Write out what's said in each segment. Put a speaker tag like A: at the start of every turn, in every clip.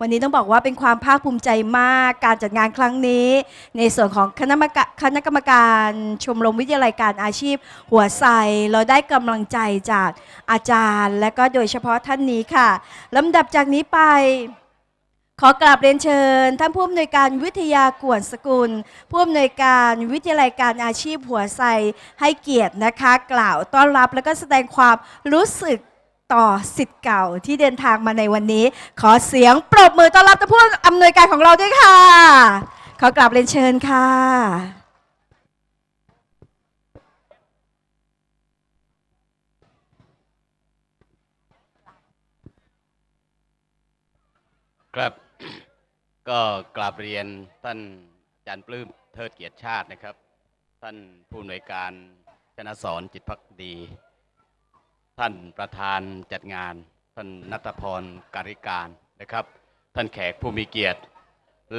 A: วันนี้ต้องบอกว่าเป็นความภาคภูมิใจมากการจัดงานครั้งนี้ ในส่วนของคณะกรรมการคณะกรรมการชมรมวิทยาลัยการอาชีพ หัวไซเราได้กำลังใจจากอาจารย์ และก็โดยเฉพาะท่านนี้ค่ะลำดับจากนี้ไปขอกราบเรียนเชิญ ท่านผู้อำนวยการวิทยากวนสกุล ผู้อำนวยการวิทยาลัยการอาชีพหัวไซให้เกียรตินะคะ กล่าวต้อนรับและก็แสดงความรู้สึก ต่อสิทธิ์เก่าที่เดินทางมาในวันนี้ ขอเสียงปรบมือต้อนรับท่านผู้อำนวยการของเราด้วยค่ะ ขอกราบเรียนเชิญค่ะ
B: ครับ ก็กราบเรียนท่านอาจารย์ปลื้มเทิดเกียรติชาตินะครับ ท่านผู้อำนวยการชนะสอนจิตพักดี ท่านประธานจัดงาน ท่านนัทพรการิการนะครับ ท่านแขกผู้มีเกียรติ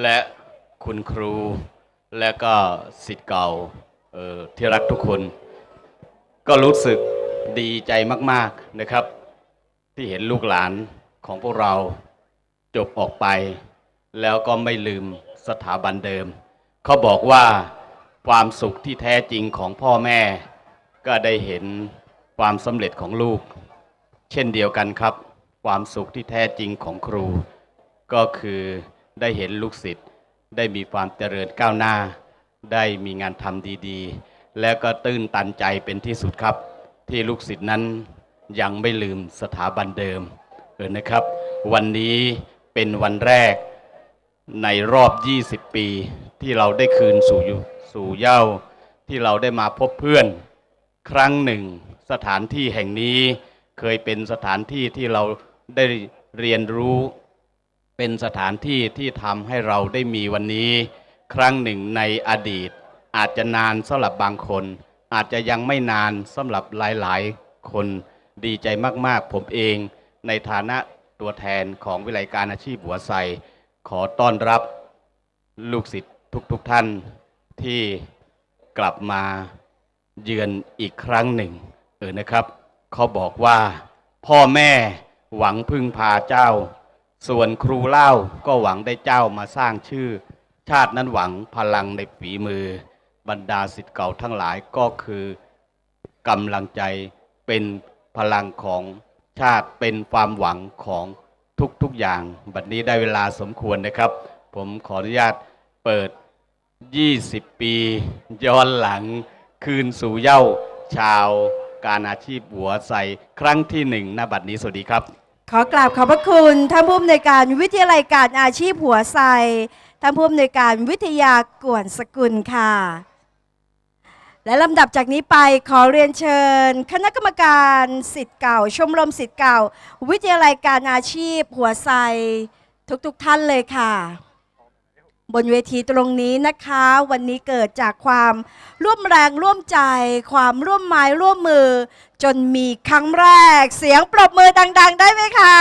B: และคุณครู และก็สิทธิ์เก่าเอ่อที่รักทุกคน ก็รู้สึกดีใจมากๆนะครับ ที่เห็นลูกหลานของพวกเราจบออกไป แล้วก็ไม่ลืมสถาบันเดิม เขาบอกว่าความสุขที่แท้จริงของพ่อแม่ ก็ได้เห็น ความสำเร็จของลูก เช่นเดียวกันครับ ความสุขที่แท้จริงของครู ก็คือได้เห็นลูกศิษย์ได้มีความเจริญก้าวหน้า ได้มีงานทำดีๆ แล้วก็ตื้นตันใจเป็นที่สุดครับ ที่ลูกศิษย์นั้นยังไม่ลืมสถาบันเดิมเออนะครับ วันนี้เป็นวันแรกในรอบ 20 ปี ที่เราได้คืนสู่ยุสู่เย้าที่เราได้มาพบเพื่อน ครั้งหนึ่ง สถานที่แห่งนี้เคยเป็นสถานที่ที่เราได้เรียนรู้ เป็นสถานที่ที่ทำให้เราได้มีวันนี้ ครั้งหนึ่งในอดีต อาจจะนานสำหรับบางคน อาจจะยังไม่นานสำหรับหลายๆ คนดีใจมากๆ ผมเอง ในฐานะตัวแทนของวิไลการอาชีพหัวไซขอต้อนรับลูกศิษย์ทุกๆทท่านที่กลับมาเยือนอีกครั้งหนึ่ง เออนะครับเขาบอกว่า พ่อแม่หวังพึ่งพาเจ้า ส่วนครูเล่าก็หวังได้เจ้ามาสร้างชื่อ ชาตินั้นหวังพลังในฝีมือ บรรดาสิทธิ์เก่าทั้งหลายก็คือกำลังใจเป็นพลังของชาติเป็นความหวังของทุกๆอย่าง บัดนี้ได้เวลาสมควรนะครับ ผมขออนุญาตเปิด 20 ปี ย้อนหลังคืนสู่เย้าชาว การอาชีพหัวใสครั้งที่หนึ่งณบัดนี้สวัสดีครับ
A: ขอกราบขอบพระคุณท่านผู้อำนวยการวิทยาลัยการอาชีพหัวไซท่านผู้อำนวยการวิทยากวนสกุลค่ะ และลำดับจากนี้ไปขอเรียนเชิญ คณะกรรมการสิทธิ์เก่า ชมรมสิทธิ์เก่า วิทยาลัยการอาชีพหัวไซทุกๆทท่านเลยค่ะ บนเวทีตรงนี้นะคะ วันนี้เกิดจากความร่วมแรงร่วมใจ ความร่วมไม้ร่วมมือ จนมีครั้งแรก เสียงปรบมือดัง ๆ ได้ไหมคะ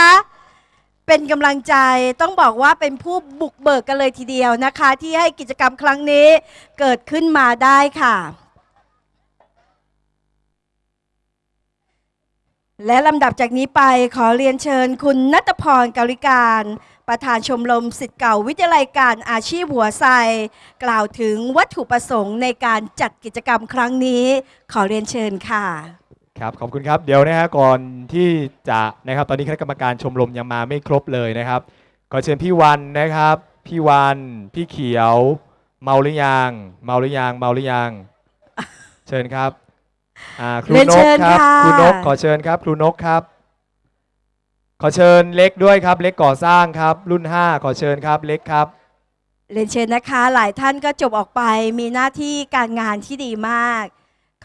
A: เป็นกำลังใจต้องบอกว่าเป็นผู้บุกเบิกกันเลยทีเดียวนะคะ ที่ให้กิจกรรมครั้งนี้เกิดขึ้นมาได้ค่ะ และลำดับจากนี้ไปขอเรียนเชิญคุณนัตพรกาลิการ ประธานชมรมสิทธิ์เก่าวิทยาลัยการอาชีพหัวไซกล่าวถึงวัตถุประสงค์ในการจัดกิจกรรมครั้งนี้ ขอเรียนเชิญค่ะ
C: ครับขอบคุณครับเดี๋ยวนะฮะก่อนที่จะนะครับตอนนี้คณะกรรมการชมรมยังมาไม่ครบเลยนะครับขอเชิญพี่วันนะครับ พี่วันพี่เขียว เมาหรือยังเมาหรือยังเมาหรือยังเชิญครับอ่าครู
A: เรียน
C: น
A: เชิ
C: ก
A: ญ
C: ครับ
A: ค่ะ
C: ครูนกขอเชิญครับ ครูนกครับ ขอเชิญเล็กด้วยครับ เล็กก่อสร้างครับ รุ่น 5 ขอเชิญครับ เล็กครับ
A: เรียนเชิญนะคะ หลายท่านก็จบออกไปมีหน้าที่การงานที่ดีมาก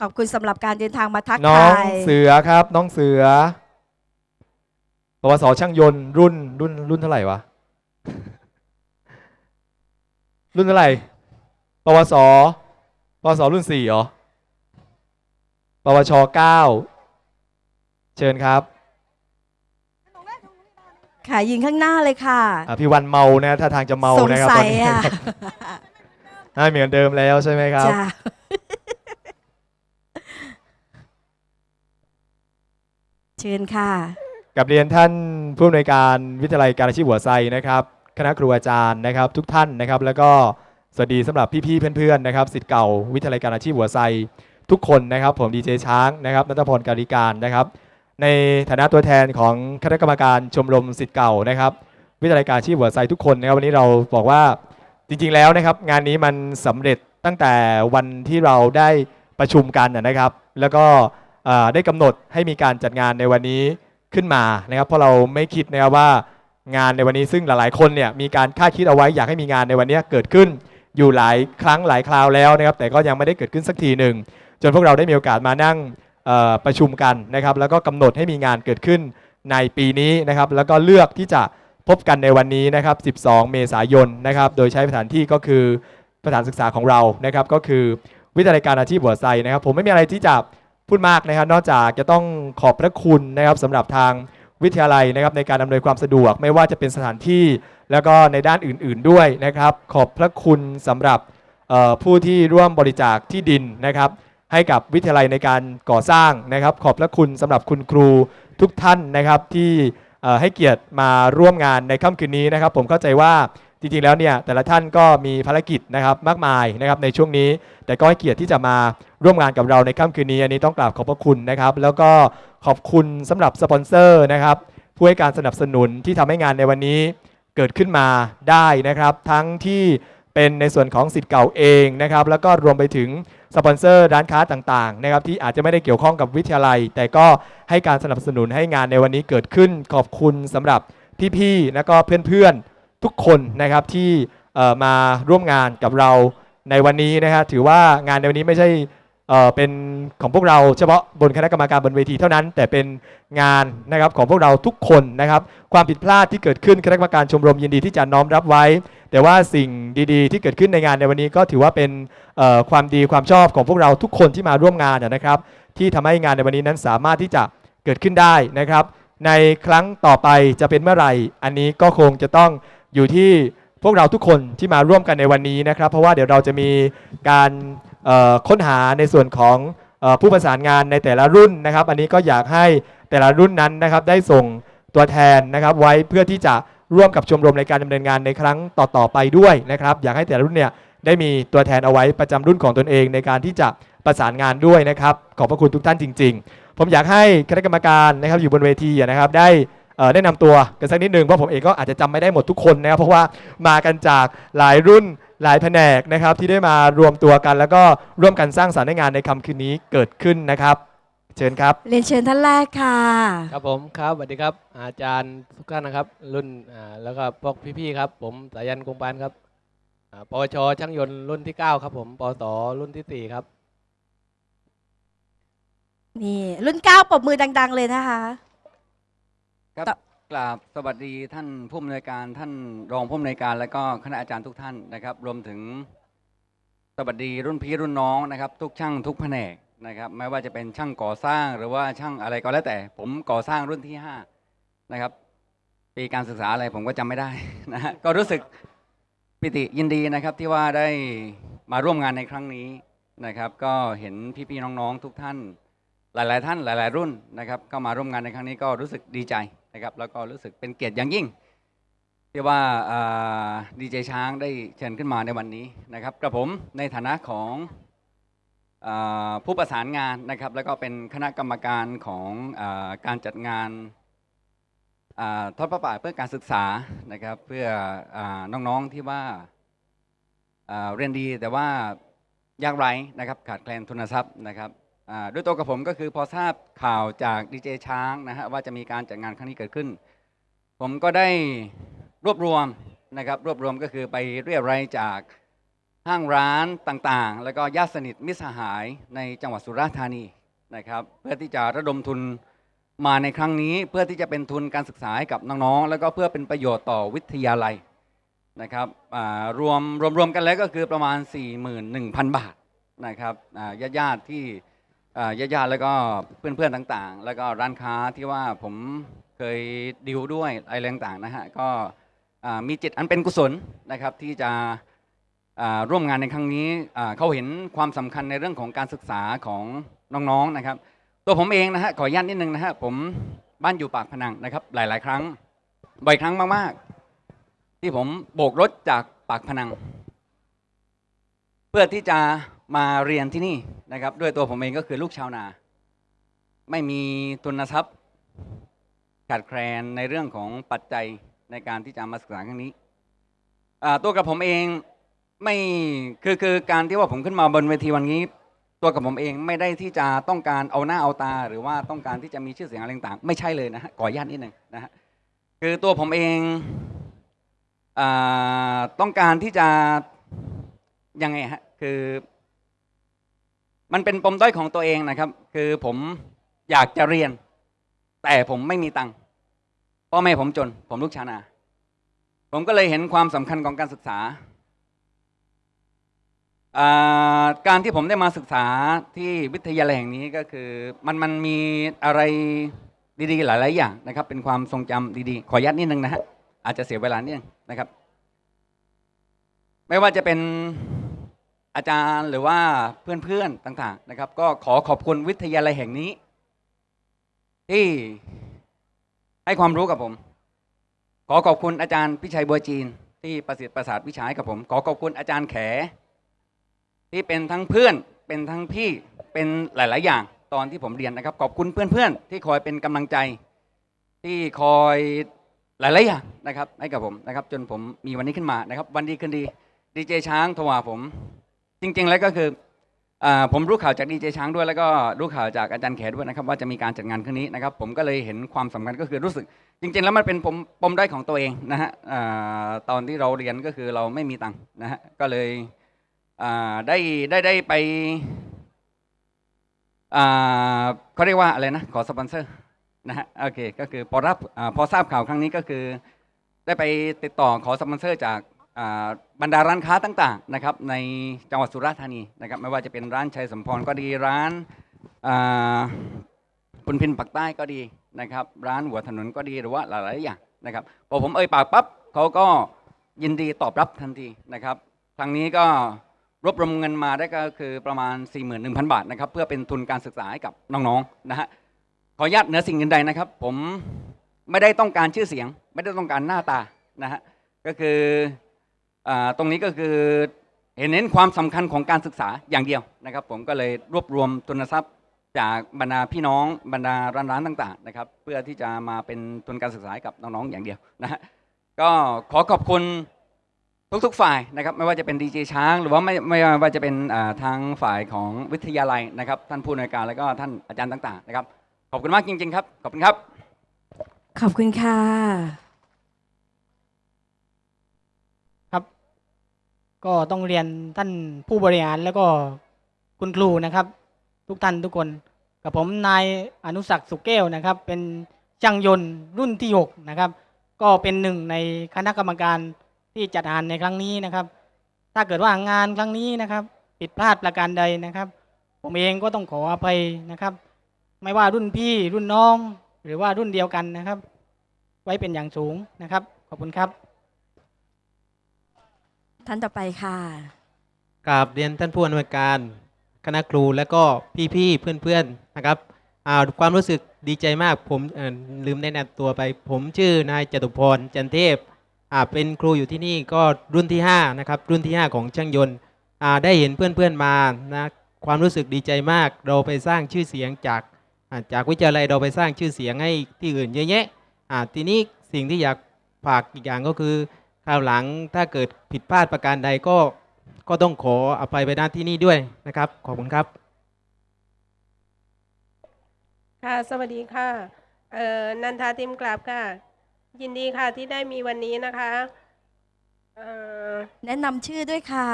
A: ขอบคุณสำหรับการเดินทางมาทัก
C: น้อ
A: ทางย
C: เสือครับ น้องเสือปวสช่างยนต์รุ่นรุ่นรุ่นเท่าไหร่วะ รุ่นเท่าไหร่ปวสปวสรุ่นสี่เหรอปวชเก้าเชิญครับ
A: ค่ะยิงข้างหน้าเลยค่ะ
C: อะพี่วันเมานะถ้าทางจะเมา
A: สง
C: นะครับ
A: สั
C: ตอยนนี้
A: อะ
C: น่าเหมือนเดิมแล้วใช่ไหมครับ
A: จ้าเชิญค่ะ
C: กับเรียนท่านผู้อำนวยการวิทยาลัยการอาชีพหัวไซนะครับณะครูอาจารย์นะครับ ทุกท่านนะครับ แล้วก็สวัสดีสำหรับพี่ๆเพื่อนๆนะครับสิทธิ์เก่าวิทยาลัยการอาชีพหัวไซทุกคนนะครับ ผมดีเจช้างนะครับนัทพลการิการนะครับ ในฐานะตัวแทนของคณะกรรมการชมรมสิทธิ์เก่านะครับ วิทยาลัยการชีพหัวไซทุกคนนะครับวันนี้เราบอกว่าจริงๆแล้วนะครับ งานนี้มันสำเร็จตั้งแต่วันที่เราได้ประชุมกันนะครับ แล้วก็ได้กำหนดให้มีการจัดงานในวันนี้ขึ้นมานะครับ เพราะเราไม่คิดนะครับว่างานในวันนี้ซึ่งหลายๆคนเนี่ยมีการคาดคิดเอาไว้อยากให้มีงานในวันนี้เกิดขึ้นอยู่หลายครั้งหลายคราวแล้วนะครับ แต่ก็ยังไม่ได้เกิดขึ้นสักทีหนึ่งจนพวกเราได้มีโอกาสมานั่ง ประชุมกันนะครับ แล้วก็กำหนดให้มีงานเกิดขึ้นในปีนี้นะครับ แล้วก็เลือกที่จะพบกันในวันนี้นะครับ 12 เมษายนนะครับ โดยใช้สถานที่ก็คือสถานศึกษาของเรานะครับ ก็คือวิทยาลัยการอาชีพหัวไซนะครับ ผมไม่มีอะไรที่จะพูดมากนะครับ นอกจากจะต้องขอบพระคุณนะครับสำหรับทางวิทยาลัยนะครับในการอำนวยความสะดวก ไม่ว่าจะเป็นสถานที่แล้วก็ในด้านอื่น ๆด้วยนะครับ ขอบพระคุณสำหรับผู้ที่ร่วมบริจาคที่ดินนะครับ ให้กับวิทยาลัยในการก่อสร้างนะครับ ขอบพระคุณสำหรับคุณครูทุกท่านนะครับที่ให้เกียรติมาร่วมงานในค่ำคืนนี้นะครับ ผมเข้าใจว่าจริงๆแล้วเนี่ยแต่ละท่านก็มีภารกิจนะครับมากมายนะครับในช่วงนี้ แต่ก็ให้เกียรติที่จะมาร่วมงานกับเราในค่ำคืนนี้ อันนี้ต้องกราบขอบพระคุณนะครับ แล้วก็ขอบคุณสำหรับสปอนเซอร์นะครับผู้ให้การสนับสนุนที่ทำให้งานในวันนี้เกิดขึ้นมาได้นะครับ ทั้งที่ เป็นในส่วนของสิทธิ์เก่าเองนะครับแล้วก็รวมไปถึงสปอนเซอร์ร้านค้าต่างๆนะครับที่อาจจะไม่ได้เกี่ยวข้องกับวิทยาลัย แต่ก็ให้การสนับสนุนให้งานในวันนี้เกิดขึ้นขอบคุณสำหรับพี่ๆแล้วก็เพื่อนๆทุกคนนะครับที่มาร่วมงานกับเราในวันนี้นะครับถือว่างานในวันนี้ไม่ใช่เป็นของพวกเราเฉพาะบนคณะกรรมการบนเวทีเท่านั้น แต่เป็นงานนะครับของพวกเราทุกคนนะครับ ความผิดพลาดที่เกิดขึ้นคณะกรรมการชมรมยินดีที่จะน้อมรับไว้ แต่ว่าสิ่งดีๆ ที่เกิดขึ้นในงานในวันนี้ก็ถือว่าเป็นความดีความชอบของพวกเราทุกคนที่มาร่วมงานนะครับ ที่ทำให้งานในวันนี้นั้นสามารถที่จะเกิดขึ้นได้นะครับ ในครั้งต่อไปจะเป็นเมื่อไหร่ อันนี้ก็คงจะต้องอยู่ที่พวกเราทุกคนที่มาร่วมกันในวันนี้นะครับ เพราะว่าเดี๋ยวเราจะมีการค้นหาในส่วนของออผู้ประสานงานในแต่ละรุ่นนะครับ อันนี้ก็อยากให้แต่ละรุ่นนั้นนะครับได้ส่งตัวแทนนะครับไว้เพื่อที่จะ ร่วมกับชมรมในการดำเนินงานในครั้งต่อๆไปด้วยนะครับอยากให้แต่ละรุ่นเนี่ยได้มีตัวแทนเอาไว้ประจำรุ่นของตนเองในการที่จะประสานงานด้วยนะครับขอบพระคุณทุกท่านจริง ๆ ผมอยากให้คณะกรรมการนะครับอยู่บนเวทีนะครับได้ได้นำตัวกันสักนิดหนึ่งเพราะผมเองก็อาจจะจำไม่ได้หมดทุกคนนะครับเพราะว่ามากันจากหลายรุ่นหลายแผนกนะครับที่ได้มารวมตัวกัน แล้วก็ร่วมกันสร้างสรรค์งานในค่ำคืนนี้เกิดขึ้นนะครับ เชิญครับ
A: เรียนเชิญท่านแรกค่ะ
D: ครับผมครับสวัสดีครับ อาจารย์ทุกท่านนะครับ รุ่นอ่าแล้วก็พวกพี่ๆครับ ผมสายันกงปานครับอ่าปวชช่างยนต์รุ่นที่ 9 ครับผมปวสรุ่นที่ 4 ครับ
A: นี่ รุ่นเก้าปรบมือดัง ๆ เลยนะคะ
E: ครับ
A: ต่อ
E: กราบสวัสดีท่านผู้อำนวยการท่านรองผู้อำนวยการ และก็คณะอาจารย์ทุกท่านนะครับ รวมถึงสวัสดีรุ่นพี่รุ่นน้องนะครับ ทุกช่างทุกแผนก นะครับไม่ว่าจะเป็นช่างก่อสร้างหรือว่าช่างอะไรก็แล้วแต่ ผมก่อสร้างรุ่นที่ห้านะครับปีการศึกษาอะไรผมก็จำไม่ได้นะฮะก็รู้สึกปิติยินดีนะครับที่ว่าได้มาร่วมงานในครั้งนี้นะครับ ก็เห็นพี่ๆน้องๆทุกท่าน หลาย ๆ ท่านหลาย ๆ รุ่นนะครับ ก็มาร่วมงานในครั้งนี้ก็รู้สึกดีใจนะครับ แล้วก็รู้สึกเป็นเกียรติอย่างยิ่ง ที่ว่าดีเจช้างได้เชิญขึ้นมาในวันนี้นะครับกระผมในฐานะของ ผู้ประสานงานนะครับ แล้วก็เป็นคณะกรรมการของอการจัดงานอทอดพระป่าเพื่อการศึกษานะครับ เพื่ออน้องๆที่ว่าเรียนดีแต่ว่ายากไร้นะครับขาดแคลนทุนทรัพย์นะครับด้วยตัวกับผมก็คือพอทราบข่าวจากดีเจช้างนะฮะว่าจะมีการจัดงานครั้งนี้เกิดขึ้น ผมก็ได้รวบรวมนะครับ รวบรวมก็คือไปเรียบรายจาก ห้างร้านต่างๆ แล้วก็ญาติสนิทมิสหายในจังหวัดสุราษฎร์ธานีนะครับเพื่อที่จะระดมทุนมาในครั้งนี้ เพื่อที่จะเป็นทุนการศึกษาให้กับน้องๆ แล้วก็เพื่อเป็นประโยชน์ต่อวิทยาลัยนะครับรวมรวมรวมกันแล้วก็คือประมาณ 41,000 บาทนะครับญาติญาติๆที่อ่าญาติๆแล้วก็เพื่อนๆต่างๆ แล้วก็ร้านค้าที่ว่าผมเคยดิวด้วยอะไรต่างๆนะฮะก็มีจิตอันเป็นกุศลนะครับที่จะ ร่วมงานในครั้งนี้เขาเห็นความสำคัญในเรื่องของการศึกษาของน้องๆนะครับ ตัวผมเองนะฮะขออนุญาตนิดนึงนะฮะผมบ้านอยู่ปากพนังนะครับ หลาย ๆ ครั้ง บ่อยครั้งมากๆ ที่ผมโบกรถจากปากพนัง เพื่อที่จะมาเรียนที่นี่นะครับ ด้วยตัวผมเองก็คือลูกชาวนา ไม่มีทุนทรัพย์ขาดแคลนในเรื่องของปัจจัยในการที่จะมาศึกษาครั้งนี้ตัวกับผมเอง ไม่คือคือการที่ว่าผมขึ้นมาบนเวทีวันนี้ ตัวกับผมเองไม่ได้ที่จะต้องการเอาหน้าเอาตา หรือว่าต้องการที่จะมีชื่อเสียงอะไรต่างๆไม่ใช่เลยนะฮะขออนุญาตนิดหนึ่งนะฮะคือตัวผมเองอาต้องการที่จะยังไงฮะคือ มันเป็นปมด้อยของตัวเองนะครับ คือผมอยากจะเรียน แต่ผมไม่มีตังค์พ่อแม่ผมจน ผมลูกชาวนา ผมก็เลยเห็นความสำคัญของการศึกษา อ่าการที่ผมได้มาศึกษาที่วิทยาลัยแห่งนี้ก็คือ มันมันมีอะไรดีๆหลายๆอย่างนะครับ เป็นความทรงจำดีๆ ขออนุญาตนิดนึงนะฮะอาจจะเสียเวลานิดนึงนะครับ ไม่ว่าจะเป็นอาจารย์หรือว่าเพื่อนๆต่างๆนะครับ ก็ขอขอบคุณวิทยาลัยแห่งนี้ ที่ให้ความรู้กับผม ขอขอบคุณอาจารย์พิชัยบัวจีน ที่ประสิทธิ์ประสาทวิชาให้กับผม ขอขอบคุณอาจารย์แข ที่เป็นทั้งเพื่อนเป็นทั้งพี่เป็นหลาย ๆ อย่างตอนที่ผมเรียนนะครับ ขอบคุณเพื่อน ๆ ที่คอยเป็นกำลังใจ ที่คอยหลายๆอย่างนะครับให้กับผมนะครับ จนผมมีวันนี้ขึ้นมานะครับ วันดีคืนดีดีเจช้างโทรหาผม จริง ๆ แล้วก็คืออผมรู้ข่าวจากดีเจช้างด้วยแล้วก็รู้ข่าวจากอาจารย์แขด้วยนะครับ ว่าจะมีการจัดงานครั้งนี้นะครับ ผมก็เลยเห็นความสำคัญก็คือรู้สึก จริง ๆ แล้วมันเป็นปมปมด้อยของตัวเองนะฮะตอนที่เราเรียนก็คือเราไม่มีตังค์นะฮะก็เลย ได้ได้ได้ไปเขาเรียกว่าอะไรนะ ขอสปอนเซอร์นะฮะโอเคก็คือพอรับอพอทราบข่าวครั้งนี้ก็คือ ได้ไปติดต่อขอสปอนเซอร์จากบรรดาร้านค้าต่างๆนะครับในจังหวัดสุราษฎร์ธานีนะครับไม่ว่าจะเป็นร้านชัยสมพรก็ดีร้านอ่าคุณพินปักใต้ก็ดีนะครับร้านหัวถนนก็ดีหรือว่าหลายๆอย่างนะครับพอผมเอ่ยปากปั๊บเขาก็ยินดีตอบรับทันทีนะครับครั้งนี้ก็ รวบรวมเงินมาได้ก็คือประมาณ 41,000 บาทนะครับ เพื่อเป็นทุนการศึกษาให้กับน้องๆนะฮะขออนุญาตเหนือสิ่งอื่นใดนะครับ ผมไม่ได้ต้องการชื่อเสียง ไม่ได้ต้องการหน้าตานะฮะก็คืออตรงนี้ก็คือเห็นเน้นความสำคัญของการศึกษาอย่างเดียวนะครับ ผมก็เลยรวบรวมทุนทรัพย์จากบรรดาพี่น้องบรรดาร้านๆต่าง ๆ นะครับ เพื่อที่จะมาเป็นทุนการศึกษาให้กับน้องๆอย่างเดียวนะฮะก็ขอขอบคุณ ทุกๆฝ่ายนะครับไม่ว่าจะเป็นดีเจช้าง หรือว่าไม่ไม่ว่าจะเป็นอ่าทางฝ่ายของวิทยาลัยนะครับ ท่านผู้อำนวยการแล้วก็ท่านอาจารย์ต่าง ๆ นะครับ ขอบคุณมากจริง ๆ ครับ ขอบคุณครับ
A: ขอบคุณค่ะ
F: ก็ต้องเรียนท่านผู้บริหารแล้วก็คุณครูนะครับ ทุกท่านทุกคนกับผมนายอนุสักดิ์สุขแก้วนะครับ เป็นช่างยนต์รุ่นที่หกนะครับ ก็เป็นหนึ่งในคณะกรรมการ ที่จัดงานในครั้งนี้นะครับ ถ้าเกิดว่างานครั้งนี้นะครับผิดพลาดประการใดนะครับ ผมเองก็ต้องขออภัยนะครับ ไม่ว่ารุ่นพี่รุ่นน้อง หรือว่ารุ่นเดียวกันนะครับ ไว้เป็นอย่างสูงนะครับ ขอบคุณครับ
A: ท่านต่อไปค่ะ
G: กราบเรียนท่านผู้อำนวยการคณะครูและก็พี่ๆเพื่อนๆนะครับอ่าความรู้สึกดีใจมากผมเอ่อลืมแนะนำตัวไป ผมชื่อนายจตุพรจันเทพ อ่าเป็นครูอยู่ที่นี่ก็รุ่นที่5นะครับรุ่นที่ 5 ของช่างยนต์อ่าได้เห็นเพื่อนๆมานะความรู้สึกดีใจมาก เราไปสร้างชื่อเสียงจากอ่าจากวิทยาลัยเราไปสร้างชื่อเสียงให้ที่อื่นเยอะแยะอ่าทีนี้สิ่งที่อยากฝากอีกอย่างก็คือคราวหลังถ้าเกิดผิดพลาดประการใดก็ก็ต้องขออภัยไปณที่นี่ด้วยนะครับ ขอบคุณครับ
H: ค่ะ สวัสดีค่ะ เอ่อ นันทาติมกราบค่ะ ยินดีค่ะที่ได้มีวันนี้นะคะเอ่อ
A: แนะนำชื่อด้วยค่ะ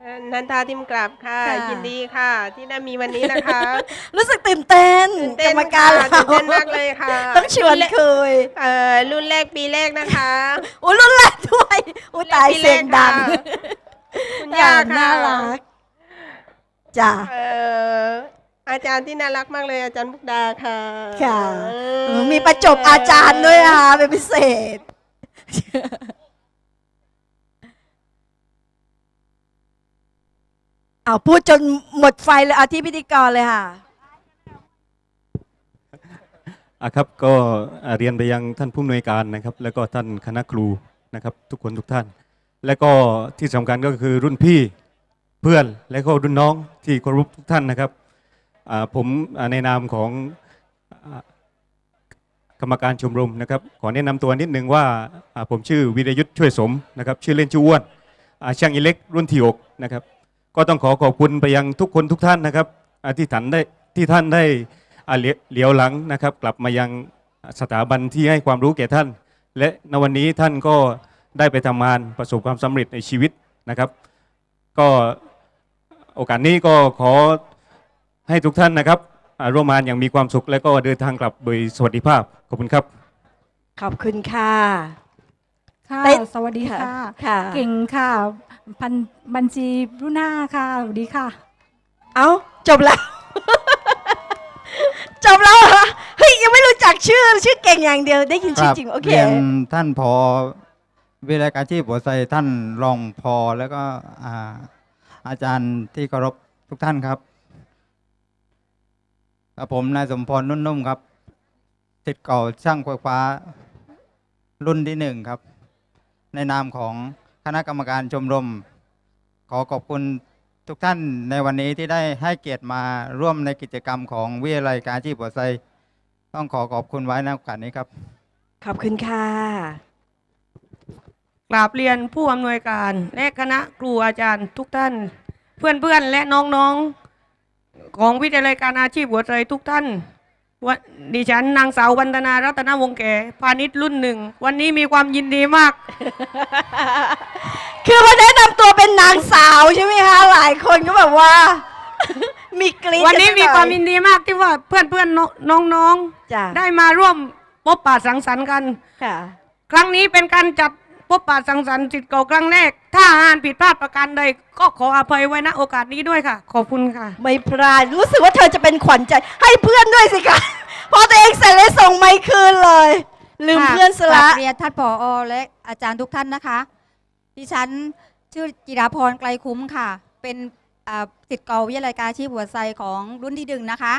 H: เอ่อนันทาติมกราบค่ะ
A: ค่ะ
H: ยินดีค่ะ ที่ได้มีวันนี้นะคะ
A: รู้สึกตื่นเต้น
H: ตื่น
A: ก
H: เต้
A: ร
H: น
A: รมการ
H: ค่ะ
A: เรา
H: ตื่นเต้นมากเลยค่ะ
A: ต้องชวนคุย
H: เอ่อรุ่นแรกปีแรกนะคะ
A: อุ้ยรุ่นแรกด้วยอุ้ยตาย
H: ปีแร
A: เสีย
H: ก
A: งดัง
H: ค่ะคุณย่าค่ะ
A: น่ารักจ้ะ
H: เอ่อ อาจารย์ที่น่ารักมากเลยอาจารย์มุกดาค่ะ
A: ค่ะ
H: เอ่อ
A: มีประจบอาจารย์ด้วยค่ะเป็นพิเศษ เอาพูดจนหมดไฟเลยเอาที่พิธีกรเลยค่ะ
I: อะครับก็อ่าเรียนไปยังท่านผู้อำนวยการนะครับ แล้วก็ท่านคณะครูนะครับทุกคนทุกท่าน และก็ที่สำคัญก็คือรุ่นพี่เพื่อนและก็รุ่นน้องที่เคารพทุกท่านนะครับอ่า ผมอ่าในนามของกรรมการชมรมนะครับ ขอแนะนำตัวนิดนึงว่าผมชื่อวิรยุทธ์ช่วยสมนะครับ ชื่อเล่นชื่ออ้วนช่างอิเล็กรุ่นที่หกนะครับ ก็ต้องขอขอบคุณไปยังทุกคนทุกท่านนะครับที่ท่านได้ที่ท่านได้เหลียเหลียวหลังนะครับ กลับมายังสถาบันที่ให้ความรู้แก่ท่าน และในวันนี้ท่านก็ได้ไปทำงานประสบความสำเร็จในชีวิตนะครับ ก็โอกาสนี้ก็ขอ ให้ทุกท่านนะครับอ่าร่วมงานอย่างมีความสุขและก็เดินทางกลับโดยสวัสดิภาพ ขอบคุณครับ
A: ขอบคุณค่ะ
J: ค่ะ
A: เต้น
J: สวัสดีค่ะ
A: ค่ะ
J: เก่งค่ะพันบัญชีรุ่นห้าค่ะสวัสดีค่ะ
A: เอ้า จบแล้ว จบแล้วเหรอเฮ้ย ยังไม่รู้จักชื่อ ชื่อเก่งอย่างเดียวได้ยินชื่อจริง โอเค
K: เรียนท่านพอวิรายการชีพหัวไซท่านรองพอแล้วก็อ่าอาจารย์ที่เคารพทุกท่านครับ กับผมนายสมพรนุ่นนุ่มครับสิทธิ์เก่าช่างไฟฟ้า รุ่นที่หนึ่งครับ ในนามของคณะกรรมการชมรม ขอขอบคุณทุกท่านในวันนี้ที่ได้ให้เกียรติมาร่วมในกิจกรรมของวิทยาลัยการอาชีพหัวไซต้องขอขอบคุณไว้ในโอกาสนี้ครับ
A: ขอบคุณค่ะ
H: กราบเรียนผู้อำนวยการและคณะครูอาจารย์ทุกท่าน เพื่อนๆและน้องๆ ของวิทยาลัยการอาชีพหัวใจทุกท่านวันดิฉันนางสาววันธนารัตนวงศ์แก่พาณิชย์รุ่นหนึ่ง วันนี้มีความยินดีมาก
A: คือมาแนะนำตัวเป็นนางสาวใช่ไหมคะหลายคนก็แบบว่า มีกรี๊ด
H: วันนี้
A: กั
H: มี
A: สักห
H: ค
A: อ
H: วามยินดีมากที่ว่าเพื่อนๆน้องน้อง
A: จ้ะ
H: ๆได้มาร่วมพบปะสังสรรค์กัน
A: ค่ะ
H: ครั้งนี้เป็นการจัด พบปะสังสรรค์จิตเก่าครั้งแรก ถ้าอ่านผิดพลาดประการใด ก็ขออภัยไว้ณโอกาสนี้ด้วยค่ะ ขอบคุณค่ะ
A: ไม่พลาดรู้สึกว่าเธอจะเป็นขวัญใจ ให้เพื่อนด้วยสิคะพอตัวเองเสร็จเลยส่งไมค์คืนเลย ลืม
L: ค่ะ
A: เพื่อนส
L: ก
A: ละ
L: ราบเรียนท่านผอและอาจารย์ทุกท่านนะคะ ดิฉันชื่อจิราพรไกลคุ้มค่ะ เป็นอ่าสิทธิ์เก่าวิทยาลัยการอาชีพหัวไซของรุ่นที่ดึงนะคะ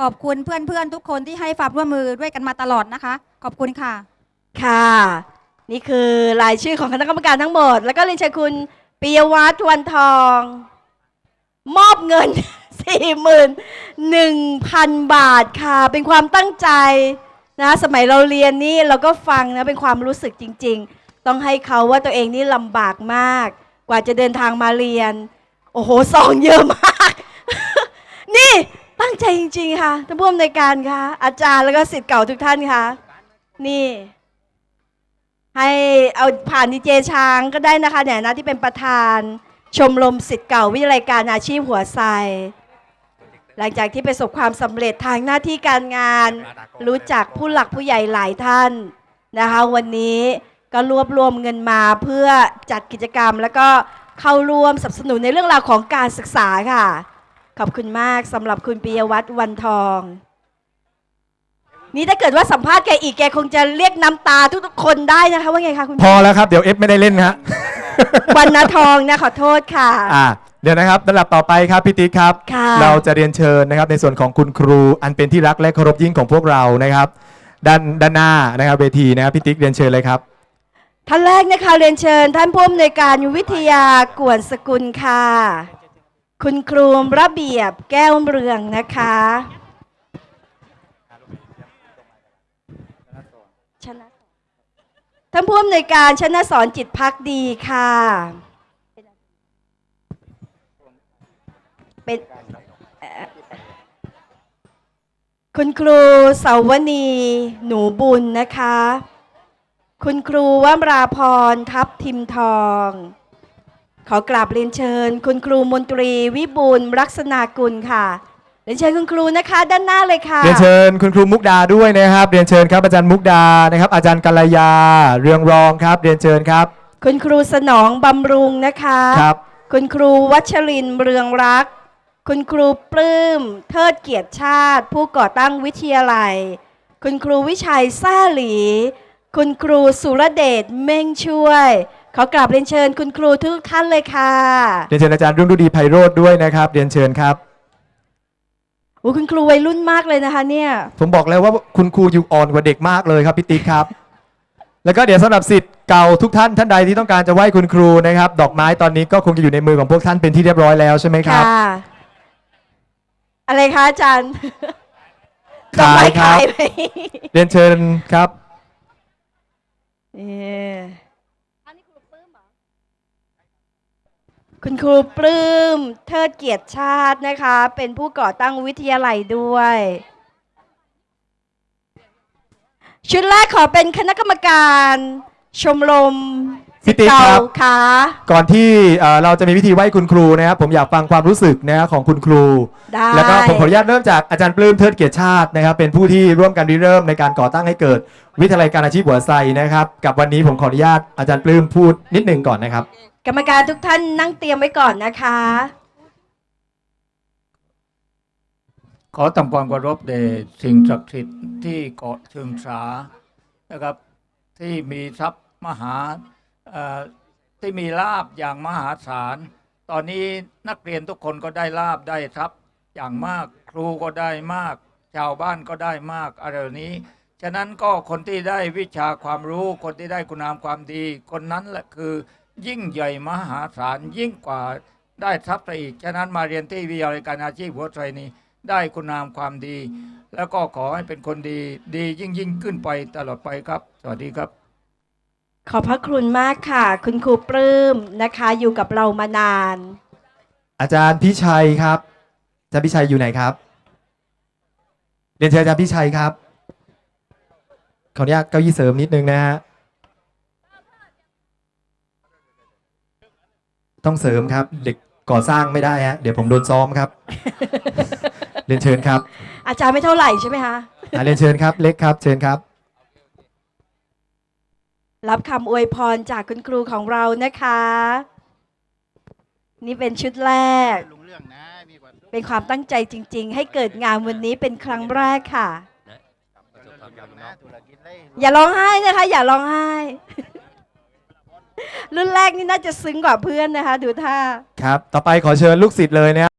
L: ขอบคุณเพื่อนๆทุกคนที่ให้ความร่วมมือด้วยกันมาตลอดนะคะ ขอบคุณค่ะ
A: ค่ะ นี่คือรายชื่อของคณะกรรมการทั้งหมด แล้วก็เรียนเชิญคุณปิยวัฒน์วันทอง มอบเงิน 41,000 บาทค่ะ เป็นความตั้งใจนะสมัยเราเรียนนี่เราก็ฟังนะเป็นความรู้สึกจริง ๆ ต้องให้เขาว่าตัวเองนี่ลำบากมาก กว่าจะเดินทางมาเรียน โอ้โหซองเยอะมาก นี่ตั้งใจจริง ๆ ค่ะท่านผู้อำนวยการค่ะอาจารย์แล้วก็ศิษย์เก่าทุกท่านค่ะ นี่ ให้เอาผ่านดีเจช้างก็ได้นะคะเนี่ยนะที่เป็นประธานชมรมสิทธิ์เก่าวิทยาลัยการอาชีพหัวไซหลังจากที่ประสบความสำเร็จทางหน้าที่การงาน รู้จักผู้หลักผู้ใหญ่หลายท่านนะคะวันนี้ก็รวบรวมเงินมาเพื่อจัดกิจกรรม แล้วก็เข้าร่วมสนับสนุนในเรื่องราวของการศึกษาค่ะ ขอบคุณมากสำหรับคุณปิยวัฒน์วันทอง นี่ถ้าเกิดว่าสัมภาษณ์แกอีกแกคงจะเรียกน้ำตาทุกๆคนได้นะคะ ว่าไงคะคุณ
C: พอแล้วครับ เดี๋ยวเอฟไม่ได้เล่นฮะ
A: วันนาทองนะขอโทษค่ะ
C: อ่าเดี๋ยวนะครับลำดับต่อไปครับพี่ติ๊กครับ
A: ค่ะ
C: เราจะเรียนเชิญนะครับในส่วนของคุณครูอันเป็นที่รักและเคารพยิ่งของพวกเรานะครับ ด้านด้านหน้านะครับเวทีนะครับพี่ติ๊กเรียนเชิญเลยครับ
A: ท่านแรกนะคะเรียนเชิญ ท่านผู้อำนวยการวิทยากวนสกุลค่ะ คุณครูระเบียบแก้วเรืองนะคะ ชนะท่านผู้อำนวยการชนะสอนจิตพักดีค่ะ เป็นคุณครูเสาวนีหนูบุญนะคะ คุณครูวมราพรทับทิมทอง ขอกราบเรียนเชิญ คุณครูมนตรีวิบูลย์ลักษณากุลค่ะ เรียนเชิญคุณครูนะคะ ด้านหน้าเลยค่ะ
C: เรียนเชิญคุณครูมุกดาด้วยนะครับ เรียนเชิญครับอาจารย์มุกดานะครับ อาจารย์กัลยา เรืองรองครับ เรียนเชิญครับ
A: คุณครูสนองบำรุงนะคะ
C: ครับ
A: คุณครูวัชรินทร์เรืองรัก คุณครูปลื้ม เทิดเกียรติชาติ ผู้ก่อตั้งวิทยาลัย คุณครูวิชัยซ่าหลี คุณครูสุรเดชเม่งช่วย ขอกราบเรียนเชิญคุณครูทุกท่านเลยค่ะ
C: เรียนเชิญอาจารย์รุ่งฤดีไพโรธด้วยนะครับ เรียนเชิญครับ
A: โอ้คุณครูวัยรุ่นมากเลยนะคะเนี่ย
C: ผมบอกแล้วว่าคุณครูอยู่อ่อนกว่าเด็กมากเลยครับพี่ติ๊กครับ แล้วก็เดี๋ยวสำหรับสิทธิ์เก่าทุกท่านท่านใดที่ต้องการจะไหว้คุณครูนะครับ ดอกไม้ตอนนี้ก็คงจะอยู่ในมือของพวกท่านเป็นที่เรียบร้อยแล้วใช่ไหมครับ
A: ค่ะ อะไรคะอาจารย์ดอก
C: ขา
A: ไม้
C: ยครับ
A: ขายไหม
C: เรียนเชิญครับ
A: เอ่อ คุณครูปลื้มเทิดเกียรติชาตินะคะ เป็นผู้ก่อตั้งวิทยาลัยด้วย ชุดแรกขอเป็นคณะกรรมการ ชมรม
C: พี่ติ๊กครับ
A: เก่าค่ะ
C: ก่อนที่เอ่อเราจะมีพิธีไหว้คุณครูนะครับผมอยากฟังความรู้สึกนะของคุณครู
A: ได้
C: แล้วก็ผมขออนุญาตเริ่มจากอาจารย์ปลื้มเทิดเกียรติชาตินะครับเป็นผู้ที่ร่วมกันริเริ่มในการก่อตั้งให้เกิด วิทยาลัยการอาชีพหัวไซนะครับกับวันนี้ผมขออนุญาตอาจารย์ปลื้มพูดนิดหนึ่งก่อนนะครับ
A: กรรมการทุกท่านนั่งเตรียมไว้ก่อนนะคะ
M: ขอทำความเคารพแด่สิ่งศักดิ์สิทธิ์ที่เกาะเชิงสานะครับ ที่มีทรัพย์มหาเอ่อ ที่มีลาบอย่างมหาศาล ตอนนี้นักเรียนทุกคนก็ได้ลาบได้ทรัพย์อย่างมากครูก็ได้มาก ชาวบ้านก็ได้มากอะไรนี้ ฉะนั้นก็คนที่ได้วิชาความรู้คนที่ได้คุณงามความดี คนนั้นแหละคือยิ่งใหญ่มหาศาลยิ่งกว่าได้ทรัพย์ไปอีก ฉะนั้นมาเรียนที่วิทยาลัยการอาชีพหัวไชนี้ได้คุณงามความดี แล้วก็ขอให้เป็นคนดีดียิ่งยิ่งขึ้นไปตลอดไปครับ สวัสดีครับ
A: ขอบพระคุณมากค่ะ คุณครูปลื้มนะคะ อยู่กับเรามานาน
C: อาจารย์พิชัยครับอาจารย์พิชัยอยู่ไหนครับ เรียนเชิญอาจารย์พิชัยครับ ขออนุญาตเก้าอี้เสริมนิดนึงนะฮะ ต้องเสริมครับ เด็กก่อสร้างไม่ได้ฮะ เดี๋ยวผมโดนซ้อมครับ เรียนเชิญครับ
A: อาจารย์ไม่เท่าไหร่ใช่ไหมคะ
C: อะเรียนเชิญครับ เล็กครับ เชิญครับ
A: รับคำอวยพรจากคุณครูของเรานะคะ นี่เป็นชุดแรกเป็นความตั้งใจจริง ๆ ให้เกิดงานวันนี้เป็นครั้งแรกค่ะอย่าร้องไห้นะคะ อย่าร้องไห้ รุ่นแรกนี่น่าจะซึ้งกว่าเพื่อนนะคะ ดูท่า
C: ครับ ต่อไปขอเชิญลูกศิษย์เลยนะ